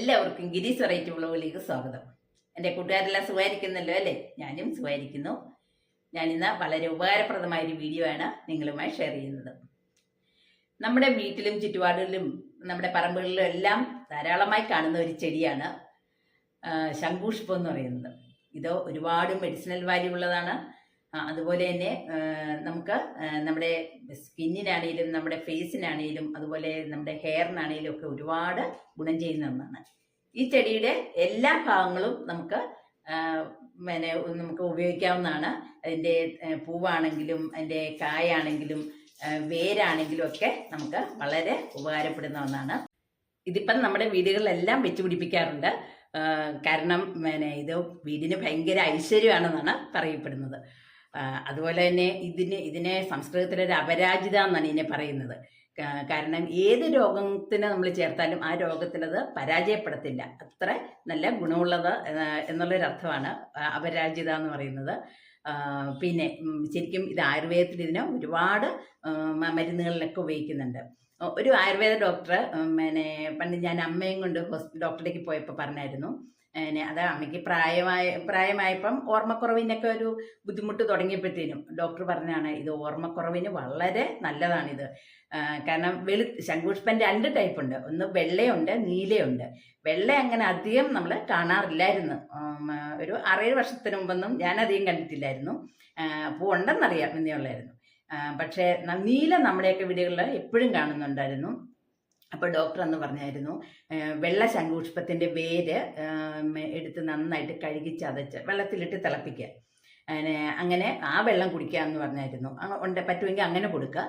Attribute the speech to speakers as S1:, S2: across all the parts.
S1: എല്ലാവർക്കും ഗിരീസ് വെറൈറ്റി വ്ളോഗിലേക്ക് സ്വാഗതം. എന്റെ കൂട്ടുകാരെല്ലാം സുഖമായിരിക്കുന്നല്ലോ അല്ലേ? ഞാനും സുഖമായിരിക്കുന്നു. ഞാനിന്ന് വളരെ ഉപകാരപ്രദമായ ഒരു വീഡിയോ ആണ് നിങ്ങളുമായി ഷെയർ ചെയ്യുന്നത്. നമ്മുടെ വീട്ടിലും ചുറ്റുപാടുകളിലും നമ്മുടെ പറമ്പുകളിലും എല്ലാം ധാരാളമായി കാണുന്ന ഒരു ചെടിയാണ് ആ, എന്ന് പറയുന്നത്. ഇത് ഒരുപാട് മെഡിസിനൽ വാല്യൂ ഉള്ളതാണ്. അതുപോലെ തന്നെ നമുക്ക് നമ്മുടെ സ്കിന്നിനാണെങ്കിലും നമ്മുടെ ഫേസിനാണെങ്കിലും അതുപോലെ നമ്മുടെ ഹെയറിനാണെങ്കിലും ഒക്കെ ഒരുപാട് ഗുണം ചെയ്യുന്ന ഒന്നാണ്. ഈ ചെടിയുടെ എല്ലാ ഭാഗങ്ങളും നമുക്ക് പിന്നെ നമുക്ക് ഉപയോഗിക്കാവുന്നതാണ്. അതിന്റെ പൂവാണെങ്കിലും അതിന്റെ കായാണെങ്കിലും വേരാണെങ്കിലും ഒക്കെ നമുക്ക് വളരെ ഉപകാരപ്പെടുന്ന ഒന്നാണ്. ഇതിപ്പം നമ്മുടെ വീടുകളിലെല്ലാം വെച്ച് പിടിപ്പിക്കാറുണ്ട്. കാരണം പിന്നെ ഇത് വീടിന് ഭയങ്കര ഐശ്വര്യമാണെന്നാണ് പറയപ്പെടുന്നത്. അതുപോലെ തന്നെ ഇതിന് ഇതിനെ സംസ്കൃതത്തിലൊരു അപരാജിത എന്നാണ് ഇതിനെ പറയുന്നത്. കാരണം ഏത് രോഗത്തിന് നമ്മൾ ചേർത്താലും ആ രോഗത്തിനത് പരാജയപ്പെടത്തില്ല. അത്ര നല്ല ഗുണമുള്ളത് എന്നുള്ളൊരർത്ഥമാണ് അപരാജിത എന്ന് പറയുന്നത്. പിന്നെ ശരിക്കും ഇത് ആയുർവേദത്തിൽ ഇതിനെ ഒരുപാട് മരുന്നുകളിലൊക്കെ ഉപയോഗിക്കുന്നുണ്ട്. ഒരു ആയുർവേദ ഡോക്ടർ പിന്നെ പണ്ട് ഞാൻ അമ്മയും കൊണ്ട് ഹോസ്പിറ്റൽ ഡോക്ടറിലേക്ക് പോയപ്പോൾ പറഞ്ഞായിരുന്നു അത് അമ്മയ്ക്ക് പ്രായമായ പ്രായമായപ്പം ഓർമ്മക്കുറവിനൊക്കെ ഒരു ബുദ്ധിമുട്ട് തുടങ്ങിയപ്പോഴത്തേനും ഡോക്ടർ പറഞ്ഞാണ് ഇത് ഓർമ്മക്കുറവിന് വളരെ നല്ലതാണിത്. കാരണം വെളു ശംഖുഷ്പൻ രണ്ട് ടൈപ്പ് ഉണ്ട് ഒന്ന് വെള്ളയുണ്ട് നീലയുണ്ട്. വെള്ള അങ്ങനെ അധികം നമ്മൾ കാണാറില്ലായിരുന്നു. ഒരു ആറേഴ് വർഷത്തിന് മുമ്പൊന്നും ഞാൻ അധികം കണ്ടിട്ടില്ലായിരുന്നു. അപ്പോൾ ഉണ്ടെന്നറിയാം എന്നേ ഉള്ളായിരുന്നു. പക്ഷേ നീല നമ്മുടെയൊക്കെ വീടുകളിൽ എപ്പോഴും കാണുന്നുണ്ടായിരുന്നു. അപ്പോൾ ഡോക്ടർ എന്ന് പറഞ്ഞായിരുന്നു വെള്ള ശംഖുപുഷ്പത്തിന്റെ വേര് എടുത്ത് നന്നായിട്ട് കഴുകി ചതച്ച് വെള്ളത്തിലിട്ട് തിളപ്പിക്കുക. അങ്ങനെ ആ വെള്ളം കുടിക്കുക എന്ന് പറഞ്ഞായിരുന്നു. ഉണ്ട് പറ്റുമെങ്കിൽ അങ്ങനെ കൊടുക്കുക.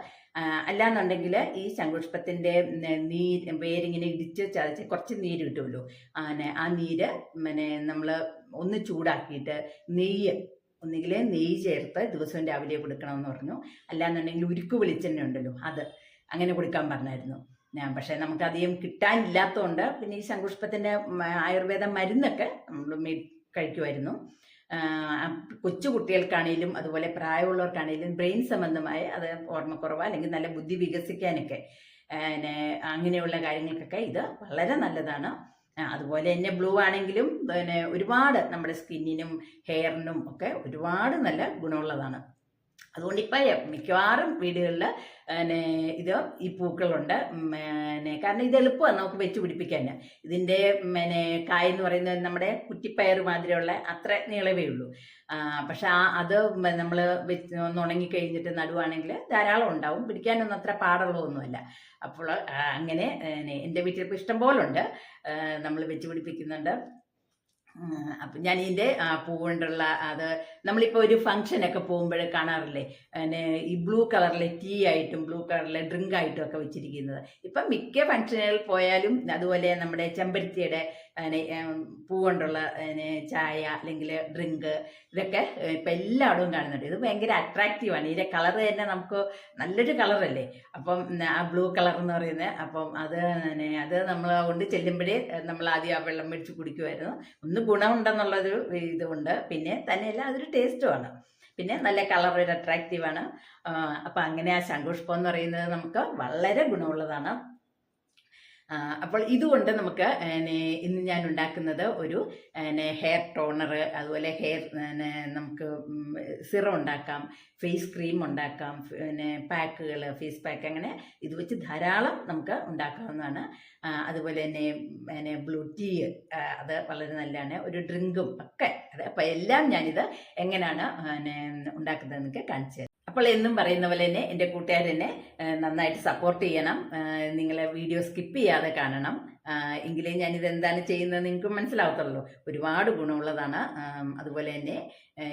S1: അല്ലാന്നുണ്ടെങ്കിൽ ഈ ശങ്കുഷ്പത്തിന്റെ നീര് വേരിങ്ങനെ ഇടിച്ച് ചതച്ച് കുറച്ച് നീര് കിട്ടുമല്ലോ. അങ്ങനെ ആ നീര് പിന്നെ നമ്മൾ ഒന്ന് ചൂടാക്കിയിട്ട് നെയ്യ് ഒന്നുകിൽ നെയ്യ് ചേർത്ത് ദിവസവും രാവിലെ കൊടുക്കണമെന്ന് പറഞ്ഞു. അല്ലാന്നുണ്ടെങ്കിൽ ഉരുക്ക് വെളിച്ചെണ്ണ ഉണ്ടല്ലോ അത്. അങ്ങനെ കൊടുക്കാൻ പറഞ്ഞായിരുന്നു. പക്ഷേ നമുക്ക് അധികം കിട്ടാനില്ലാത്തതുകൊണ്ട് പിന്നെ ഈ ശങ്കുഷ്പത്തിന്റെ ആയുർവേദ മരുന്നൊക്കെ നമ്മൾ മേ കഴിക്കുമായിരുന്നു കൊച്ചു അതുപോലെ പ്രായമുള്ളവർക്കാണേലും ബ്രെയിൻ സംബന്ധമായ അത് ഓർമ്മക്കുറവ് അല്ലെങ്കിൽ നല്ല ബുദ്ധി വികസിക്കാനൊക്കെ പിന്നെ അങ്ങനെയുള്ള കാര്യങ്ങൾക്കൊക്കെ ഇത് വളരെ നല്ലതാണ്. അതുപോലെ തന്നെ ബ്ലൂ ആണെങ്കിലും പിന്നെ ഒരുപാട് നമ്മുടെ സ്കിന്നിനും ഹെയറിനും ഒക്കെ ഒരുപാട് നല്ല ഗുണമുള്ളതാണ്. അതുകൊണ്ട് ഇപ്പം മിക്കവാറും വീടുകളിൽ പിന്നെ ഇത് ഈ പൂക്കളുണ്ട്. പിന്നെ കാരണം ഇത് എളുപ്പമാണ് നമുക്ക് വെച്ച് പിടിപ്പിക്കാൻ ഇതിന്റെ പിന്നെ കായ എന്ന് പറയുന്നത് നമ്മുടെ കുറ്റിപ്പയർ മാതിരിയുള്ള അത്ര നീളവേ ഉള്ളൂ. പക്ഷെ ആ അത് നമ്മൾ വെച്ച് ഒന്ന് ഉണങ്ങി കഴിഞ്ഞിട്ട് നടുവാണെങ്കിൽ ധാരാളം ഉണ്ടാവും. പിടിക്കാനൊന്നും അത്ര പാടുള്ളതൊന്നുമല്ല. അപ്പോൾ അങ്ങനെ എന്റെ വീട്ടിൽ ഇപ്പോൾ ഇഷ്ടം ഉണ്ട് നമ്മൾ വെച്ച് പിടിപ്പിക്കുന്നുണ്ട്. അപ്പം ഞാൻ ഇതിന്റെ പൂ കൊണ്ടുള്ള അത് നമ്മളിപ്പോൾ ഒരു ഫംഗ്ഷനൊക്കെ പോകുമ്പോൾ കാണാറില്ലേ? പിന്നെ ഈ ബ്ലൂ കളറിലെ ടീ ആയിട്ടും ബ്ലൂ കളറിലെ ഡ്രിങ്ക് ആയിട്ടും ഒക്കെ വെച്ചിരിക്കുന്നത്. ഇപ്പം മിക്ക ഫംഗ്ഷനുകളിൽ പോയാലും അതുപോലെ നമ്മുടെ ചെമ്പരത്തിയുടെ പൂവുണ്ടുള്ള ചായ അല്ലെങ്കിൽ ഡ്രിങ്ക് ഇതൊക്കെ ഇപ്പൊ എല്ലായിടവും കാണുന്നുണ്ട്. ഇത് ഭയങ്കര അട്രാക്റ്റീവാണ് ഇതിന്റെ കളർ തന്നെ നമുക്ക് നല്ലൊരു കളറല്ലേ അപ്പം ആ ബ്ലൂ കളർ എന്ന് പറയുന്നത്. അപ്പം അത് അത് നമ്മൾ കൊണ്ട് ചെല്ലുമ്പോഴേ നമ്മൾ ആദ്യം ആ വെള്ളം മേടിച്ച് കുടിക്കുമായിരുന്നു. ഒന്ന് ഗുണമുണ്ടെന്നുള്ളൊരു ഇതുണ്ട്. പിന്നെ തന്നെയല്ല അതൊരു ടേസ്റ്റുമാണ്. പിന്നെ നല്ല കളർ ഒരു അട്രാക്റ്റീവാണ് അപ്പോൾ അങ്ങനെ ആ ശംഖുഷ്പം എന്ന് പറയുന്നത് നമുക്ക് വളരെ ഗുണമുള്ളതാണ്. അപ്പോൾ ഇതുകൊണ്ട് നമുക്ക് ഇന്ന് ഞാൻ ഉണ്ടാക്കുന്നത് ഒരു ഹെയർ ടോണർ അതുപോലെ ഹെയർ നമുക്ക് സിറം ഉണ്ടാക്കാം ഫേസ് ക്രീം ഉണ്ടാക്കാം പിന്നെ പാക്കുകൾ ഫേസ് പാക്ക് അങ്ങനെ ഇത് വെച്ച് ധാരാളം നമുക്ക് ഉണ്ടാക്കാവുന്നതാണ്. അതുപോലെ തന്നെ പിന്നെ ബ്ലൂ ടീ അത് വളരെ നല്ലതാണ്. ഒരു ഡ്രിങ്കും ഒക്കെ അത് അപ്പോൾ എല്ലാം ഞാനിത് എങ്ങനെയാണ് പിന്നെ ഉണ്ടാക്കുന്നതെന്നൊക്കെ കാണിച്ചു അപ്പോൾ എന്നും പറയുന്ന പോലെ തന്നെ എന്റെ കൂട്ടുകാരെന്നെ നന്നായിട്ട് സപ്പോർട്ട് ചെയ്യണം. നിങ്ങളെ വീഡിയോ സ്കിപ്പ് ചെയ്യാതെ കാണണം. എങ്കിലേ ഞാനിത് എന്താണ് ചെയ്യുന്നത് നിങ്ങൾക്ക് മനസ്സിലാവത്തുള്ളൂ. ഒരുപാട് ഗുണമുള്ളതാണ്. അതുപോലെ തന്നെ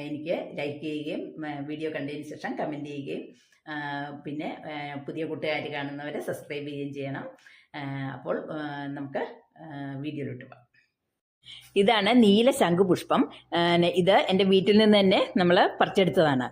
S1: എനിക്ക് ലൈക്ക് ചെയ്യുകയും വീഡിയോ കണ്ടതിന് ശേഷം കമന്റ് ചെയ്യുകയും പിന്നെ പുതിയ കൂട്ടുകാർ കാണുന്നവരെ സബ്സ്ക്രൈബ് ചെയ്യുകയും ചെയ്യണം. അപ്പോൾ നമുക്ക് വീഡിയോയിലോട്ട് പോകാം. ഇതാണ് നീല ശംഖുപുഷ്പം. ഇത് എന്റെ വീട്ടിൽ നിന്ന് തന്നെ നമ്മൾ പറിച്ചെടുത്തതാണ്.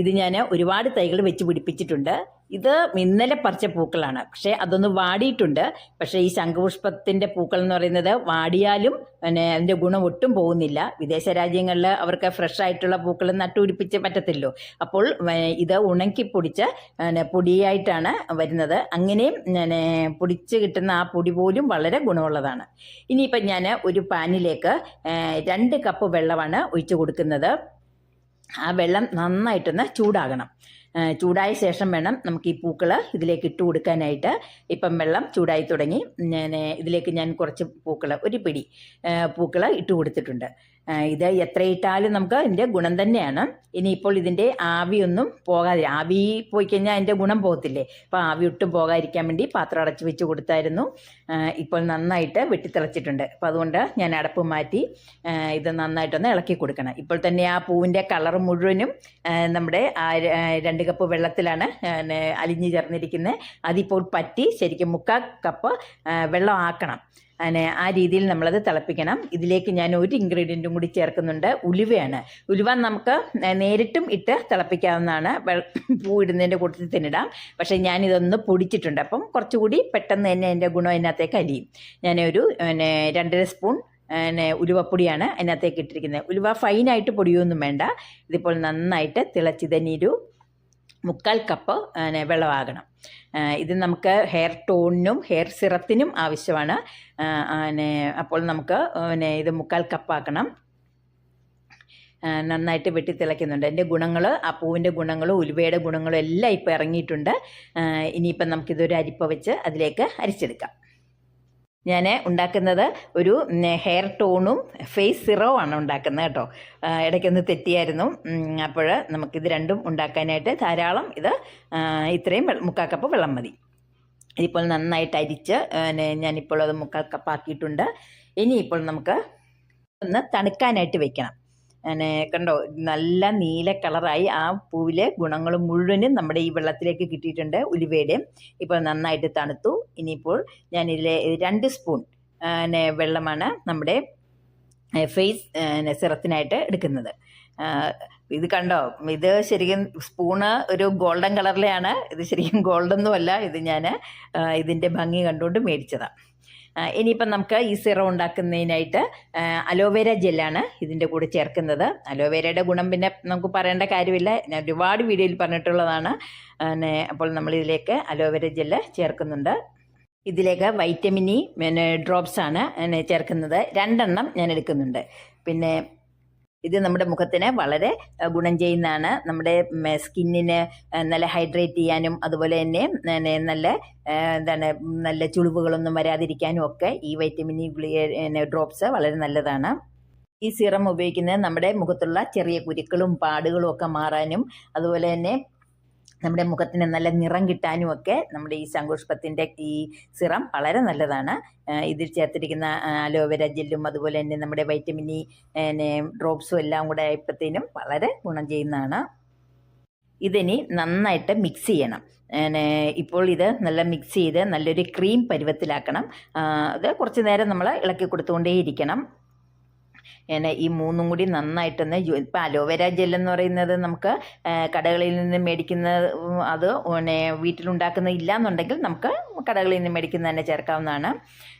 S1: ഇത് ഞാൻ ഒരുപാട് തൈകൾ വെച്ച് പിടിപ്പിച്ചിട്ടുണ്ട്. ഇത് ഇന്നലെ പറിച്ച പൂക്കളാണ്. പക്ഷേ അതൊന്ന് വാടിയിട്ടുണ്ട്. പക്ഷേ ഈ ശംഖുപുഷ്പത്തിന്റെ പൂക്കൾ എന്ന് പറയുന്നത് വാടിയാലും പിന്നെ അതിന്റെ ഗുണം ഒട്ടും പോകുന്നില്ല. വിദേശ രാജ്യങ്ങളിൽ അവർക്ക് ഫ്രഷ് ആയിട്ടുള്ള പൂക്കൾ നട്ടുപിടിപ്പിച്ച് പറ്റത്തില്ലോ. അപ്പോൾ ഇത് ഉണക്കി പൊടിച്ച് പിന്നെ പൊടിയായിട്ടാണ് വരുന്നത്. അങ്ങനെയും പിന്നെ പൊടിച്ച് കിട്ടുന്ന ആ പൊടി പോലും വളരെ ഗുണമുള്ളതാണ്. ഇനിയിപ്പം ഞാൻ ഒരു പാനിലേക്ക് രണ്ട് കപ്പ് വെള്ളമാണ് ഒഴിച്ചു കൊടുക്കുന്നത്. ആ വെള്ളം നന്നായിട്ടൊന്ന് ചൂടാകണം. ചൂടായ ശേഷം വേണം നമുക്ക് ഈ പൂക്കൾ ഇതിലേക്ക് ഇട്ട് കൊടുക്കാനായിട്ട്. ഇപ്പം വെള്ളം ചൂടായി തുടങ്ങി. ഞാൻ ഇതിലേക്ക് ഞാൻ കുറച്ച് പൂക്കൾ ഒരു പിടി പൂക്കൾ ഇട്ട് കൊടുത്തിട്ടുണ്ട്. ഇത് എത്ര ഇട്ടാലും നമുക്ക് ഇതിന്റെ ഗുണം തന്നെയാണ്. ഇനിയിപ്പോൾ ഇതിന്റെ ആവിയൊന്നും പോകാതെ ആവി പോയി കഴിഞ്ഞാൽ അതിന്റെ ഗുണം പോകത്തില്ലേ? അപ്പോൾ ആവി ഒട്ടും പോകാതിരിക്കാൻ വേണ്ടി പാത്രം അടച്ച് വെച്ച് കൊടുത്തായിരുന്നു. ഇപ്പോൾ നന്നായിട്ട് വെട്ടിത്തിളച്ചിട്ടുണ്ട്. അപ്പോൾ അതുകൊണ്ട് ഞാൻ അടപ്പ് മാറ്റി ഇത് നന്നായിട്ടൊന്ന് ഇളക്കി കൊടുക്കണം. ഇപ്പോൾ തന്നെ ആ പൂവിന്റെ കളർ മുഴുവനും നമ്മുടെ രണ്ട് കപ്പ് വെള്ളത്തിലാണ് അലിഞ്ഞു ചേർന്നിരിക്കുന്നത് അതിപ്പോൾ പറ്റി ശരിക്കും മുക്കാൽ കപ്പ് വെള്ളം ആക്കണം. അങ്ങനെ ആ രീതിയിൽ നമ്മളത് തിളപ്പിക്കണം. ഇതിലേക്ക് ഞാൻ ഒരു ഇൻഗ്രീഡിയന്റും കൂടി ചേർക്കുന്നുണ്ട്. ഉലുവയാണ്. ഉലുവ നമുക്ക് നേരിട്ടും ഇട്ട് തിളപ്പിക്കാവുന്നതാണ്. പൂ ഇടുന്നതിന്റെ കൂട്ടത്തിൽ തന്നെ ഇടാം പക്ഷേ ഞാനിതൊന്ന് പൊടിച്ചിട്ടുണ്ട്. അപ്പം കുറച്ചുകൂടി പെട്ടെന്ന് തന്നെ അതിന്റെ ഗുണം അതിനകത്തേക്ക് അലിയും. ഞാനൊരു പിന്നെ രണ്ടര സ്പൂൺ പിന്നെ ഉലുവപ്പൊടിയാണ് അതിനകത്തേക്ക് ഇട്ടിരിക്കുന്നത്. ഉലുവ ഫൈനായിട്ട് പൊടിയൊന്നും വേണ്ട. ഇതിപ്പോൾ നന്നായിട്ട് തിളച്ചിതനീരു മുക്കാൽ കപ്പ് വെള്ളമാകണം. ഇത് നമുക്ക് ഹെയർ ടോണിനും ഹെയർ സിറത്തിനും ആവശ്യമാണ്. അപ്പോൾ നമുക്ക് പിന്നെ ഇത് മുക്കാൽ കപ്പാക്കണം നന്നായിട്ട് വെട്ടി തിളയ്ക്കുന്നുണ്ട്. എന്റെ ഗുണങ്ങൾ ആ പൂവിന്റെ ഗുണങ്ങളും ഉലുവയുടെ ഗുണങ്ങളും എല്ലാം ഇപ്പോൾ ഇറങ്ങിയിട്ടുണ്ട്. ഇനിയിപ്പം നമുക്കിതൊരു അരിപ്പ വെച്ച് അതിലേക്ക് അരിച്ചെടുക്കാം. ഞാൻ ഉണ്ടാക്കുന്നത് ഒരു ഹെയർ ടോണും ഫേസ് സിറവുമാണ് ഉണ്ടാക്കുന്നത് കേട്ടോ. ഇടയ്ക്കൊന്ന് തെറ്റിയായിരുന്നു. അപ്പോൾ നമുക്കിത് രണ്ടും ഉണ്ടാക്കാനായിട്ട് ധാരാളം ഇത് ഇത്രയും മുക്കാക്കപ്പ് വെള്ളം മതി. ഇതിപ്പോൾ നന്നായിട്ട് അരിച്ച് ഞാനിപ്പോൾ അത് മുക്കാൽ കപ്പാക്കിയിട്ടുണ്ട് ഇനിയിപ്പോൾ നമുക്ക് ഒന്ന് തണുക്കാനായിട്ട് വെക്കണം. അങ്ങനെ കണ്ടോ? നല്ല നീല കളറായി ആ പൂവിലെ ഗുണങ്ങൾ മുഴുവനും നമ്മുടെ ഈ വെള്ളത്തിലേക്ക് കിട്ടിയിട്ടുണ്ട് ഉലുവയുടെയും ഇപ്പോൾ നന്നായിട്ട് തണുത്തു. ഇനിയിപ്പോൾ ഞാനിതിലെ രണ്ട് സ്പൂൺ പിന്നെ വെള്ളമാണ് നമ്മുടെ ഫേസ് സിറത്തിനായിട്ട് എടുക്കുന്നത്. ഇത് കണ്ടോ? ഇത് ശരിക്കും സ്പൂണ് ഒരു ഗോൾഡൻ കളറിലെയാണ്. ഇത് ശരിക്കും ഗോൾഡൊന്നുമല്ല. ഇത് ഞാൻ ഇതിന്റെ ഭംഗി കണ്ടുകൊണ്ട് മേടിച്ചതാണ് ഇനിയിപ്പം നമുക്ക് ഈ സിറം ഉണ്ടാക്കുന്നതിനായിട്ട് അലോവേര ജെല്ലാണ് ഇതിന്റെ കൂടെ ചേർക്കുന്നത്. അലോവേരയുടെ ഗുണം പിന്നെ നമുക്ക് പറയേണ്ട കാര്യമില്ല. ഞാൻ ഒരുപാട് വീഡിയോയിൽ പറഞ്ഞിട്ടുള്ളതാണ്. പിന്നെ അപ്പോൾ നമ്മളിതിലേക്ക് അലോവേര ജെല്ല് ചേർക്കുന്നുണ്ട്. ഇതിലേക്ക് വൈറ്റമിൻ ഇ ഡ്രോപ്സ് ആണ് ചേർക്കുന്നത്. രണ്ടെണ്ണം ഞാൻ എടുക്കുന്നുണ്ട്. പിന്നെ ഇത് നമ്മുടെ മുഖത്തിന് വളരെ ഗുണം ചെയ്യുന്നതാണ്. നമ്മുടെ സ്കിന്നിന് നല്ല ഹൈഡ്രേറ്റ് ചെയ്യാനും അതുപോലെ തന്നെ നല്ല എന്താണ് നല്ല ചുളിവുകളൊന്നും വരാതിരിക്കാനും ഒക്കെ ഈ വൈറ്റമിൻ ഇ ഗുളിക ഡ്രോപ്സ് വളരെ നല്ലതാണ്. ഈ സിറം ഉപയോഗിക്കുന്നത് നമ്മുടെ മുഖത്തുള്ള ചെറിയ കുരുക്കളും പാടുകളും ഒക്കെ മാറാനും അതുപോലെ തന്നെ നമ്മുടെ മുഖത്തിന് നല്ല നിറം കിട്ടാനും ഒക്കെ നമ്മുടെ ഈ ശങ്കുഷ്പത്തിന്റെ ഈ സിറം വളരെ നല്ലതാണ്. ഇതിൽ ചേർത്തിരിക്കുന്ന അലോവേര ജെല്ലും അതുപോലെ തന്നെ നമ്മുടെ വൈറ്റമിൻ ഇ ഡ്രോപ്സും എല്ലാം കൂടെ ആയപ്പോഴത്തേനും വളരെ ഗുണം ചെയ്യുന്നതാണ്. ഇതിനി നന്നായിട്ട് മിക്സ് ചെയ്യണം. ഇപ്പോൾ ഇത് നല്ല മിക്സ് ചെയ്ത് നല്ലൊരു ക്രീം പരുവത്തിലാക്കണം. അത് കുറച്ച് നേരം നമ്മൾ ഇളക്കി കൊടുത്തുകൊണ്ടേയിരിക്കണം. പിന്നെ ഈ മൂന്നും കൂടി നന്നായിട്ടൊന്ന് ഇപ്പം അലോവേര ജെൽ എന്ന് പറയുന്നത് നമുക്ക് കടകളിൽ നിന്ന് മേടിക്കുന്ന അത് പിന്നെ വീട്ടിലുണ്ടാക്കുന്ന ഇല്ല എന്നുണ്ടെങ്കിൽ നമുക്ക് കടകളിൽ നിന്ന് മേടിക്കുന്ന തന്നെ ചേർക്കാവുന്നതാണ്.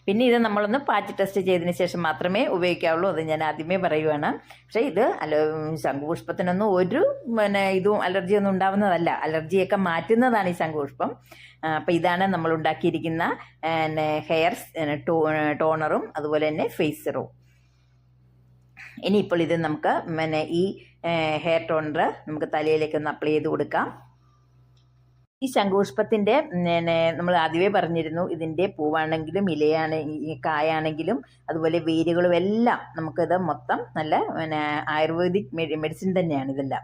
S1: പിന്നെ ഇത് നമ്മളൊന്ന് പാച്ച് ടെസ്റ്റ് ചെയ്തതിന് ശേഷം മാത്രമേ ഉപയോഗിക്കാവുള്ളൂ. അത് ഞാൻ ആദ്യമേ പറയുവാണ്. പക്ഷേ ഇത് അലോ ശംഖുപുഷ്പത്തിനൊന്നും ഒരു പിന്നെ ഇതും അലർജി ഒന്നും ഉണ്ടാവുന്നതല്ല. അലർജിയൊക്കെ മാറ്റുന്നതാണ് ഈ ശംഖുപുഷ്പം. അപ്പോൾ ഇതാണ് നമ്മൾ ഉണ്ടാക്കിയിരിക്കുന്ന ഹെയർ ടോണറും അതുപോലെ തന്നെ ഫേസറും. ഇനിയിപ്പോൾ ഇത് നമുക്ക് പിന്നെ ഈ ഹെയർ ടോണർ നമുക്ക് തലയിലേക്ക് ഒന്ന് അപ്ലൈ ചെയ്ത് കൊടുക്കാം. ഈ ശംഖുപുഷ്പത്തിന്റെ നമ്മൾ ആദ്യമേ പറഞ്ഞിരുന്നു ഇതിന്റെ പൂവാണെങ്കിലും ഇലയാണ് കായാണെങ്കിലും അതുപോലെ വേരുകളും എല്ലാം നമുക്കിത് മൊത്തം നല്ല പിന്നെ ആയുർവേദിക് മെഡിസിൻ തന്നെയാണ് ഇതെല്ലാം.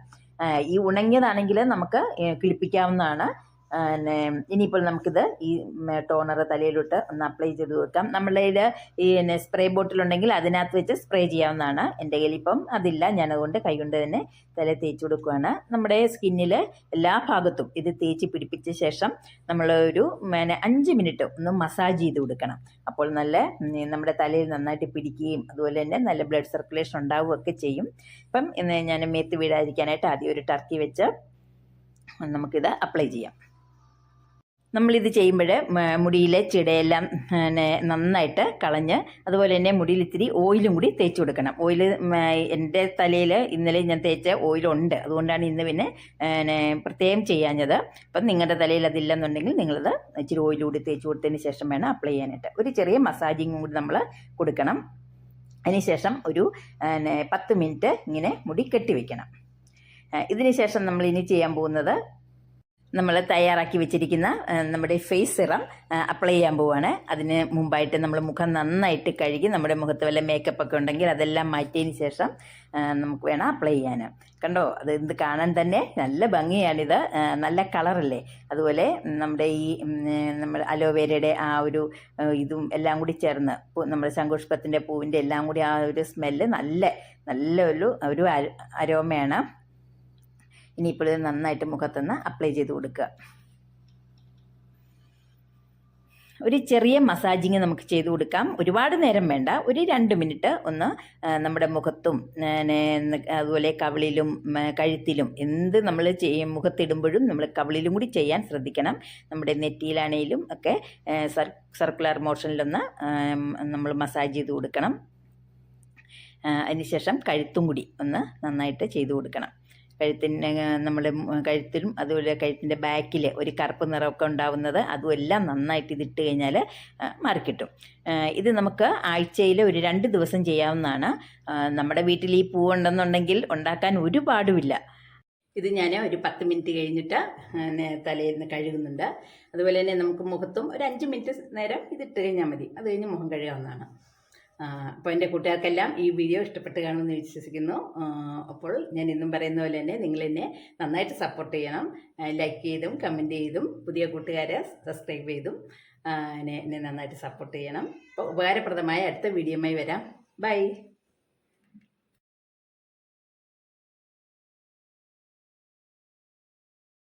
S1: ഈ ഉണങ്ങിയതാണെങ്കിൽ നമുക്ക് കിളിപ്പിക്കാവുന്നതാണ്. പിന്നെ ഇനിയിപ്പോൾ നമുക്കിത് ഈ ടോണർ തലയിലോട്ട് ഒന്ന് അപ്ലൈ ചെയ്ത് കൊടുക്കാം നമ്മളുടെ കയ്യിൽ ഈ സ്പ്രേ ബോട്ടിലുണ്ടെങ്കിൽ അതിനകത്ത് വെച്ച് സ്പ്രേ ചെയ്യാവുന്നതാണ്. എന്റെ കയ്യിൽ ഇപ്പം അതില്ല. ഞാനതുകൊണ്ട് കൈകൊണ്ട് തന്നെ തല തേച്ച് കൊടുക്കുകയാണ് നമ്മുടെ സ്കിന്നിൽ എല്ലാ ഭാഗത്തും ഇത് തേച്ച് പിടിപ്പിച്ച ശേഷം നമ്മൾ ഒരു അഞ്ച് മിനിറ്റ് ഒന്ന് മസാജ് ചെയ്ത് കൊടുക്കണം. അപ്പോൾ നല്ല നമ്മുടെ തലയിൽ നന്നായിട്ട് പിടിക്കുകയും അതുപോലെ തന്നെ നല്ല ബ്ലഡ് സർക്കുലേഷൻ ഉണ്ടാവുകയൊക്കെ ചെയ്യും. അപ്പം ഞാൻ മേത്ത് വീഴാതിരിക്കാനായിട്ട് ആദ്യം ഒരു ടർക്കി വെച്ച് നമുക്കിത് അപ്ലൈ ചെയ്യാം. നമ്മളിത് ചെയ്യുമ്പോൾ മുടിയിലെ ചിടയെല്ലാം പിന്നെ നന്നായിട്ട് കളഞ്ഞ് അതുപോലെ തന്നെ മുടിയിൽ ഇത്തിരി ഓയിലും കൂടി തേച്ച് കൊടുക്കണം. ഓയിൽ എന്റെ തലയിൽ ഇന്നലെ ഞാൻ തേച്ച ഓയിലുണ്ട് അതുകൊണ്ടാണ് ഇന്ന് പിന്നെ പ്രത്യേകം ചെയ്യാഞ്ഞത്. അപ്പം നിങ്ങളുടെ തലയിൽ അതില്ലെന്നുണ്ടെങ്കിൽ നിങ്ങളത് ഇച്ചിരി ഓയിൽ കൂടി തേച്ച് കൊടുത്തതിന് ശേഷം വേണം അപ്ലൈ ചെയ്യാനായിട്ട്. ഒരു ചെറിയ മസാജിങ്ങും കൂടി നമ്മൾ കൊടുക്കണം. അതിനുശേഷം ഒരു പത്ത് മിനിറ്റ് ഇങ്ങനെ മുടി കെട്ടിവെക്കണം ഇതിനുശേഷം നമ്മൾ ഇനി ചെയ്യാൻ പോകുന്നത് നമ്മൾ തയ്യാറാക്കി വെച്ചിരിക്കുന്ന നമ്മുടെ ഫേസ് സിറം അപ്ലൈ ചെയ്യാൻ പോവുകയാണ് അതിന് മുമ്പായിട്ട് നമ്മൾ മുഖം നന്നായിട്ട് കഴുകി നമ്മുടെ മുഖത്ത് വല്ല മേക്കപ്പ് ഒക്കെ ഉണ്ടെങ്കിൽ അതെല്ലാം മാറ്റിയതിന് ശേഷം നമുക്ക് വേണം അപ്ലൈ ചെയ്യാൻ കണ്ടോ? അത് ഇത് കാണാൻ തന്നെ നല്ല ഭംഗിയാണിത്. നല്ല കളറല്ലേ അതുപോലെ നമ്മുടെ ഈ നമ്മൾ അലോവേരയുടെ ആ ഒരു ഇതും എല്ലാം കൂടി ചേർന്ന് നമ്മുടെ ശങ്കുഷ്പത്തിന്റെ പൂവിന്റെ എല്ലാം കൂടി ആ ഒരു സ്മെല്ല് നല്ല നല്ല ഒരു ഒരു അരോമയാണ് ഇനിയിപ്പോൾ ഇത് നന്നായിട്ട് മുഖത്തുനിന്ന് അപ്ലൈ ചെയ്ത് കൊടുക്കുക. ഒരു ചെറിയ മസാജിങ് നമുക്ക് ചെയ്തു കൊടുക്കാം. ഒരുപാട് നേരം വേണ്ട. ഒരു രണ്ട് മിനിറ്റ് ഒന്ന് നമ്മുടെ മുഖത്തും അതുപോലെ കവിളിലും കഴുത്തിലും എന്ത് നമ്മൾ ചെയ്യും മുഖത്തിടുമ്പോഴും നമ്മൾ കവിളിലും കൂടി ചെയ്യാൻ ശ്രദ്ധിക്കണം. നമ്മുടെ നെറ്റിയിലാണേലും ഒക്കെ സർ സർക്കുലർ മോഷനിലൊന്ന് നമ്മൾ മസാജ് ചെയ്ത് കൊടുക്കണം. അതിനുശേഷം കഴുത്തും കൂടി ഒന്ന് നന്നായിട്ട് ചെയ്തു കൊടുക്കണം. കഴുത്തിന് നമ്മുടെ കഴുത്തിലും അതുപോലെ കഴുത്തിന്റെ ബാക്കിൽ ഒരു കറുപ്പ് നിറമൊക്കെ ഉണ്ടാവുന്നത് അതും എല്ലാം നന്നായിട്ട് ഇതിട്ട് കഴിഞ്ഞാൽ മാറിക്കിട്ടും. ഇത് നമുക്ക് ആഴ്ചയിൽ ഒരു രണ്ട് ദിവസം ചെയ്യാവുന്നതാണ്. നമ്മുടെ വീട്ടിൽ ഈ പൂവുണ്ടെന്നുണ്ടെങ്കിൽ ഉണ്ടാക്കാൻ ഒരു പാടുമില്ല ഇത് ഞാൻ ഒരു പത്ത് മിനിറ്റ് കഴിഞ്ഞിട്ട് തലയിൽ നിന്ന് കഴുകുന്നുണ്ട്. അതുപോലെ തന്നെ നമുക്ക് മുഖത്തും ഒരു അഞ്ച് മിനിറ്റ് നേരം ഇതിട്ട് കഴിഞ്ഞാൽ മതി. അത് കഴിഞ്ഞ് മുഖം കഴുകാവുന്നതാണ്. അപ്പോൾ എന്റെ കൂട്ടുകാർക്കെല്ലാം ഈ വീഡിയോ ഇഷ്ടപ്പെട്ട് കാണുമെന്ന് വിശ്വസിക്കുന്നു. അപ്പോൾ ഞാൻ ഇന്നും പറയുന്ന പോലെ തന്നെ നിങ്ങൾ എന്നെ നന്നായിട്ട് സപ്പോർട്ട് ചെയ്യണം. ലൈക്ക് ചെയ്തും കമന്റ് ചെയ്തും പുതിയ കൂട്ടുകാരെ സബ്സ്ക്രൈബ് ചെയ്തും എന്നെ എന്നെ നന്നായിട്ട് സപ്പോർട്ട് ചെയ്യണം. അപ്പോൾ ഉപകാരപ്രദമായ അടുത്ത വീഡിയോയുമായി വരാം. ബൈ